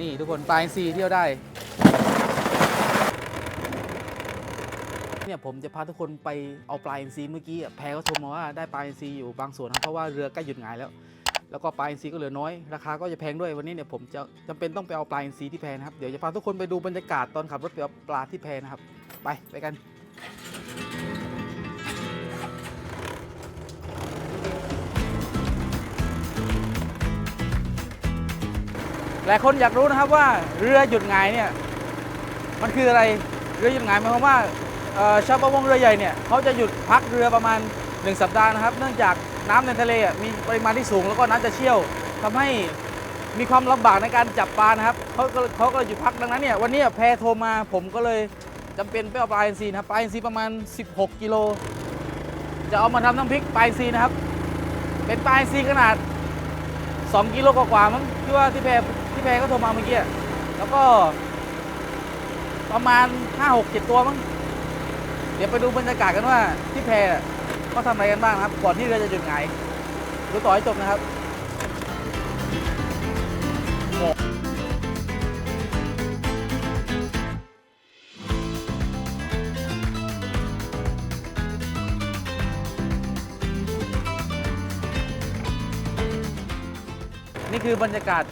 นี่ทุกคนปลาอินทรีเที่ยวได้ เนี่ยผมจะพาทุกคนไปเอาปลาอินทรีเมื่อกี้อะแพรก็โทรมาว่าได้ปลาอินทรีอยู่บางส่วนครับเพราะว่าเรือใกล้หยุดหงายแล้ว แล้วก็ปลาอินทรีก็เหลือน้อยราคาก็จะแพงด้วยวันนี้เนี่ยผมจะจำเป็นต้องไปเอาปลาอินทรีที่แพนะครับเดี๋ยวจะพาทุกคนไปดูบรรยากาศตอนขับรถไปเอาปลาที่แพนะครับ ไปไปกัน หลายคนอยากรู้นะครับว่าเรือหยุดงายเนี่ยมันคืออะไรเรือหยุดงายหมายความว่าชาวประมงเรือใหญ่เนี่ยเขาจะหยุดพักเรือประมาณ 1 สัปดาห์นะครับ เนื่องจากน้ำในทะเลมีปริมาณที่สูงแล้วก็น้ำจะเชี่ยวทำให้มีความลำบากในการจับปลานะครับเขาก็เขาก็เลยหยุดพักดังนั้นเนี่ยวันนี้แพโทรมาผมก็เลยจำเป็นไปเอาปลาอินทรีนะครับปลาอินทรีประมาณ 16 กิโล จะเอามาทำน้ำพริกปลาอินทรีนะครับ เป็นปลาอินทรีขนาด 2 กิโลกว่าๆมั้งที่ว่าที่แพร แพรก็โทรมาเมื่อกี้แล้วก็ ประมาณ5 6 7ตัวมั้งเดี๋ยวไปดูบรรยากาศกันว่าที่แพรอะเขาทำอะไรกันบ้างนะครับ ก่อนที่เรือจะหยุดหงายดูต่อให้จบนะครับนี่คือบรรยากาศ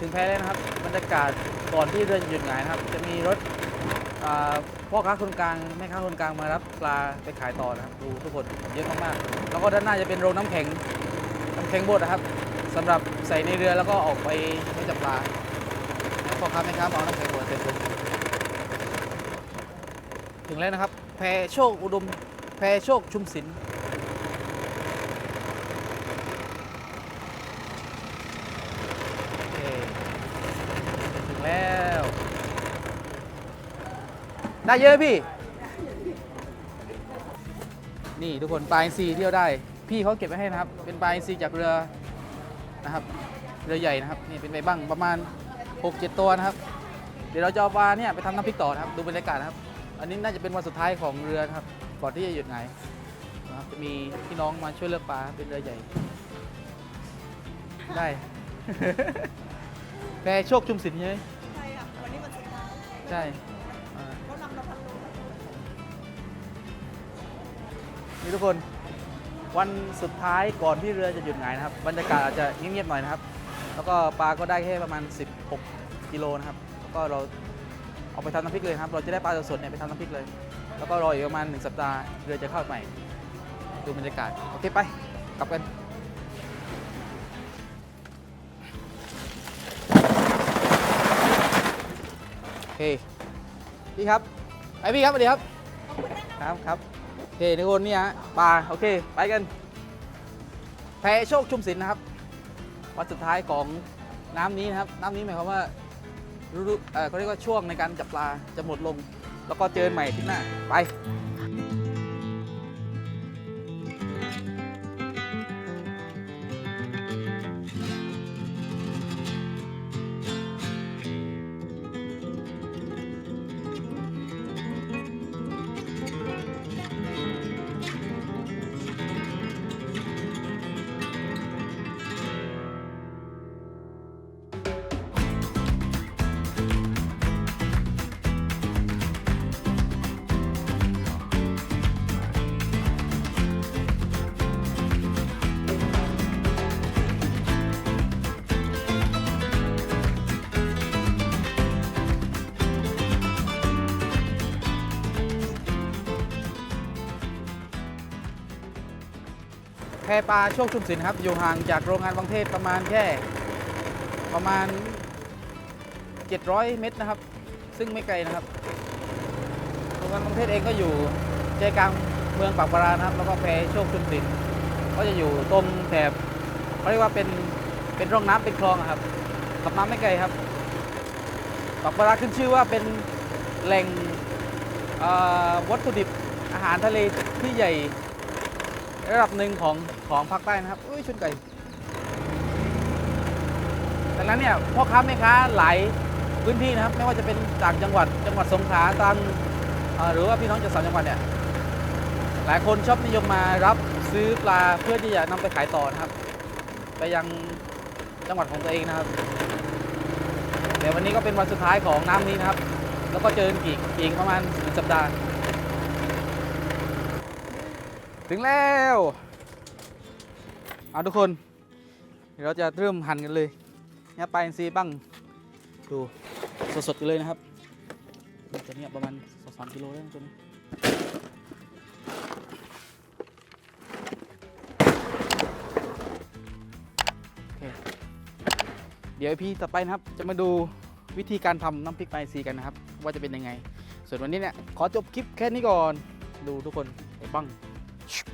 ถึงแพแล้วนะครับบรรยากาศก่อนที่เรือหยุดหงายนะครับ จะมีรถพ่อค้าคนกลางแม่ค้าคนกลางมารับปลาไปขายต่อนะครับ ดูทุกคนเยอะมากๆแล้วก็ด้านหน้าจะเป็นโรงน้ำแข็งน้ำแข็งบดนะครับสำหรับใส่ในเรือแล้วก็ออกไปให้จับปลาพ่อค้าแม่ค้ามาเอาน้ำแข็งบดเต็มเลยถึงแล้วนะครับ แพโชคอุดม แพโชคชุมศิลป์โอเคถึงแล้ว ได้เยอะพี่ นี่ทุกคนปลาอินทรีเที่ยวได้ พี่เขาเก็บไว้ให้นะครับ เป็นปลาอินทรีจากเรือนะครับ เรือใหญ่นะครับ นี่เป็นใบบ้างประมาณ 6-7 ตัวนะครับ เดี๋ยวเราจะเอาปลาเนี่ยไปทำน้ำพริกต่อนะครับ ดูบรรยากาศนะครับ อันนี้น่าจะเป็นวันสุดท้ายของเรือนะครับ ก่อนที่จะหยุดหงายนะครับ จะมีพี่น้องมาช่วยเลือกปลา เป็นเรือใหญ่ ได้ แพรโชคชุมศิลป์ใช่ไหมใช่ค่ะ วันนี้มันสุดท้าย ใช่ นี่ทุกคนวันสุดท้ายก่อนที่เรือจะหยุดหงายนะครับ บรรยากาศอาจจะเงียบๆหน่อยนะครับ แล้วก็ปลาก็ได้แค่ประมาณ 16 กิโลนะครับแล้วก็เราเอาไปทำน้ำพริกเลยครับ เราจะได้ปลาสดๆเนี่ยไปทำน้ำพริกเลย แล้วก็รออีกประมาณ1สัปดาห์เรือจะเข้าใหม่ ดูบรรยากาศ โอเคไป กลับกันโอเคพี่ครับไอพี่ครับสวัสดีครับครับครับโอ เคทุกคนเนี่ยฮะปลาโอเค ไปกัน แพโชคชุมศิลป์นะครับ วันสุดท้ายของน้ำนี้นะครับ น้ำนี้หมายความว่าฤดูเอ่อเขาเรียกว่าช่วงในการจับปลาจะหมดลง แล้วก็เจอใหม่ที่หน้าไป แพปลาโชคชุมศิลป์ครับ อยู่ห่างจากโรงงานบางเทศประมาณแค่ประมาณ 700 เมตรนะครับ ซึ่งไม่ไกลนะครับ โรงงานบางเทศเองก็อยู่ใจกลางเมืองปากปรานะครับ แล้วก็แพโชคชุมศิลป์ก็จะอยู่ตรงแถบเขาเรียกว่าเป็นเป็นร่องน้ำเป็นคลองครับขับน้ำไม่ไกลครับปากปราขึ้นชื่อว่าเป็นแหล่งวัตถุดิบอาหารทะเลที่ใหญ่ ระดับหนึ่งของของภาคใต้นะครับอุ้ยชุนไก่ดังนั้นเนี่ยพ่อค้าแม่ค้าหลายพื้นที่นะครับ ไม่ว่าจะเป็นจากจังหวัดจังหวัดสงขลาตรังหรือว่าพี่น้องจากสามจังหวัดเนี่ยหลายคนชอบนิยมมารับซื้อปลาเพื่อที่จะนำไปขายต่อนะครับ ไปยังจังหวัดของตัวเองนะครับแต่วันนี้ก็เป็นวันสุดท้ายของน้ำนี้นะครับ แล้วก็เจอกันอีกอีกประมาณหนึ่งสัปดาห์ ถึงแล้วเอาทุกคน เดี๋ยวเราจะเริ่มหั่นกันเลยเนี่ยปลาอินทรีบ้างดูสดๆกันเลยนะครับตัวเนี้ยประมาณสองสามกิโลได้นะตัวนี้โอเคเดี๋ยวพี่ต่อไปนะครับจะมาดูวิธีการทำน้ำพริกปลาอินทรีกันนะครับ ว่าจะเป็นยังไง ส่วนวันนี้เนี่ยขอจบคลิปแค่นี้ก่อน ดูทุกคนไอ้บ้าง Shh.